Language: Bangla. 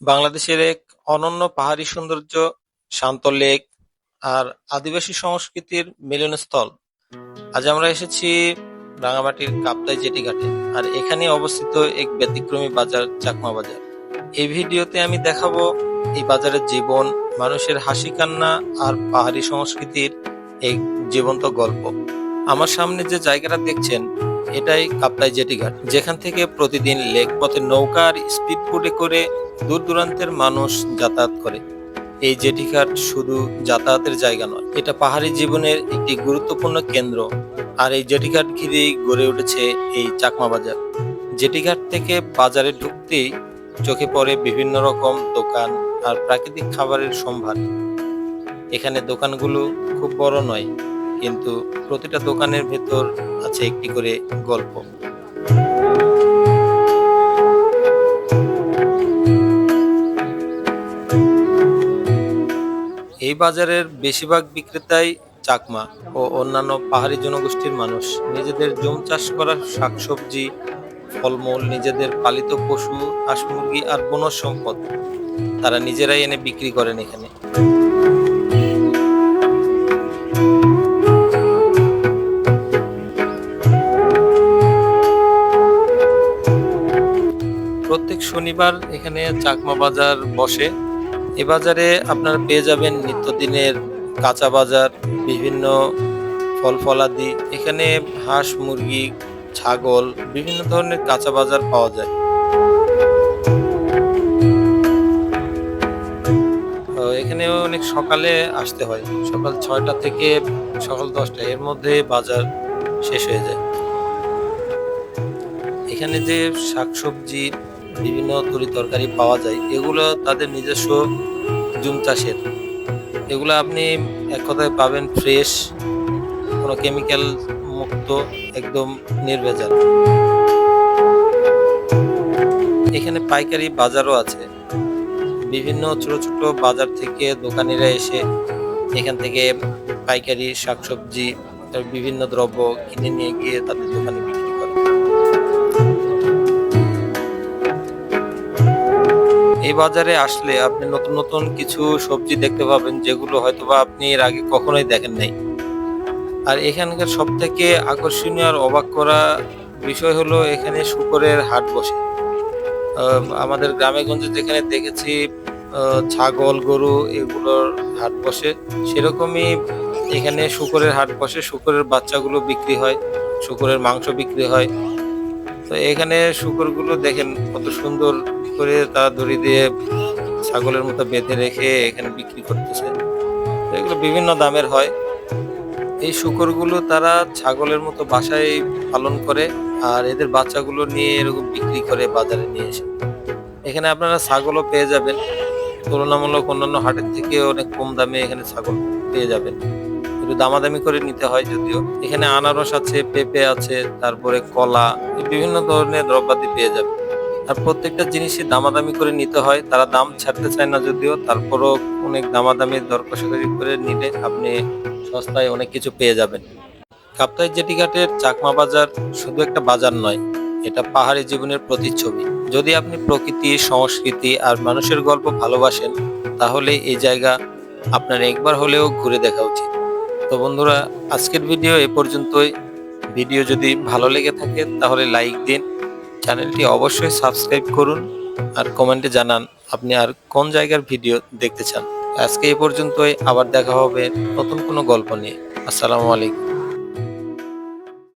বাংলাদেশের এক অনন্য পাহাড়ি সৌন্দর্য, শান্ত লেক আর আদিবাসী সংস্কৃতির মিলনস্থল। আজ আমরা এসেছি রাঙামাটির কাপ্তাই জেটি ঘাটে আর এখানে অবস্থিত এক ব্যতিক্রমী বাজার চাকমা বাজার। এই ভিডিওতে আমি দেখাবো এই বাজারের জীবন, মানুষের হাসি কান্না আর পাহাড়ি সংস্কৃতির এক জীবন্ত গল্প। আমার সামনে যে জায়গাটা দেখছেন এটাই কাপ্তাই জেটি ঘাট। যেখান থেকে প্রতিদিন লেক পথে নৌকার স্পিড বোটে করে দূর দূরান্তের মানুষ যাতায়াত করে। এই জেটিঘাট শুধু যাতায়াতের জায়গা নয়, এটা পাহাড়ি জীবনের একটি গুরুত্বপূর্ণ কেন্দ্র। আর এই জেটিঘাট ঘিরেই গড়ে উঠেছে এই চাকমা বাজার। জেটিঘাট থেকে বাজারে ঢুকতেই চোখে পড়ে বিভিন্ন রকম দোকান আর প্রাকৃতিক খাবারের সম্ভার। এখানে দোকানগুলো খুব বড় নয় কিন্তু প্রতিটা দোকানের ভেতর আছে একটি করে গল্প। এই বাজারের বেশিরভাগ বিক্রেতাই চাকমা ও অন্যান্য পাহাড়ি জনগোষ্ঠীর মানুষ। নিজেদের জম চাষ করা শাকসবজি, ফলমূল, নিজেদের পালিত পশু, হাঁস মুরগি আর বনজ সম্পদ তারা নিজেরাই এনে বিক্রি করেন এখানে। প্রত্যেক শনিবার এখানে চাকমা বাজার বসে। এ বাজারে আপনারা পেয়ে যাবেন নিত্যদিনের কাঁচা বাজার, বিভিন্ন ফল ফলাদি। এখানে হাঁস, মুরগি, ছাগল, বিভিন্ন ধরনের কাঁচা বাজার পাওয়া যায়। এখানে অনেক সকালে আসতে হয়। সকাল ছয়টা থেকে সকাল দশটা এর মধ্যে বাজার শেষ হয়ে যায়। এখানে যে শাকসবজি বিভিন্ন তরি তরকারি পাওয়া যায়, এগুলো তাদের নিজস্ব জুম চাষের। এগুলো আপনি এক কথায় পাবেন ফ্রেশ, কোনো কেমিক্যাল মুক্ত, একদম নির্ভেজাল। এখানে পাইকারি বাজারও আছে। বিভিন্ন ছোট ছোট বাজার থেকে দোকানিরা এসে এখান থেকে পাইকারি, শাকসবজি বিভিন্ন দ্রব্য কিনে নিয়ে গিয়ে তাদের দোকানে বিক্রি এই বাজারে আসলে আপনি নতুন নতুন কিছু সবজি দেখতে পাবেন, যেগুলো হয়তো বা আপনি এর আগে কখনোই দেখেন নাই। আর এখানকার সব থেকে আকর্ষণীয় আর অবাক করা বিষয় হলো এখানে শুকরের হাট বসে। আমাদের গ্রামে গঞ্জে যেখানে দেখেছি ছাগল, গরু এগুলোর হাট বসে। সেরকমই এখানে শুকরের হাট বসে, শুকরের বাচ্চাগুলো বিক্রি হয়, শুকরের মাংস বিক্রি হয়। তো এখানে শুকরগুলো দেখেন কত সুন্দর করে তারা দড়ি দিয়ে ছাগলের মতো বেঁধে রেখে এখানে বিক্রি করতেছে। এগুলো বিভিন্ন দামের হয়। এই শুকরগুলো তারা ছাগলের মতো বাসায় পালন করে আর এদের বাচ্চাগুলো নিয়ে এরকম বিক্রি করে বাজারে নিয়ে এসে। এখানে আপনারা ছাগলও পেয়ে যাবেন। তুলনামূলক অন্যান্য হাটের থেকে অনেক কম দামে এখানে ছাগল পেয়ে যাবেন। একটু দামাদামি করে নিতে হয় যদিও। এখানে আনারস আছে, পেঁপে আছে, তারপরে কলা, বিভিন্ন ধরনের দ্রব্যাদি পেয়ে যাবে আর প্রত্যেকটা জিনিসই দামাদামি করে নিতে হয়। তারা দাম ছাড়তে চায় না যদিও, তারপরও অনেক দামাদামি দর কষাকষি করে নিলে আপনি সস্তায় অনেক কিছু পেয়ে যাবেন। কাপ্তাই জেটিঘাটের চাকমা বাজার শুধু একটা বাজার নয়, এটা পাহাড়ি জীবনের প্রতিচ্ছবি। যদি আপনি প্রকৃতি, সংস্কৃতি আর মানুষের গল্প ভালোবাসেন, তাহলে এই জায়গা আপনার একবার হলেও ঘুরে দেখা উচিত। তো বন্ধুরা, আজকের ভিডিও এ পর্যন্তই। ভিডিও যদি ভালো লেগে থাকে, তাহলে লাইক দিন চ্যানেলটি অবশ্যই সাবস্ক্রাইব করুন আর কমেন্টে জানান আপনি আর কোন জায়গার ভিডিও দেখতে চান। আজকে এই পর্যন্তই, আবার দেখা হবে নতুন কোনো গল্প নিয়ে। আসসালামু আলাইকুম।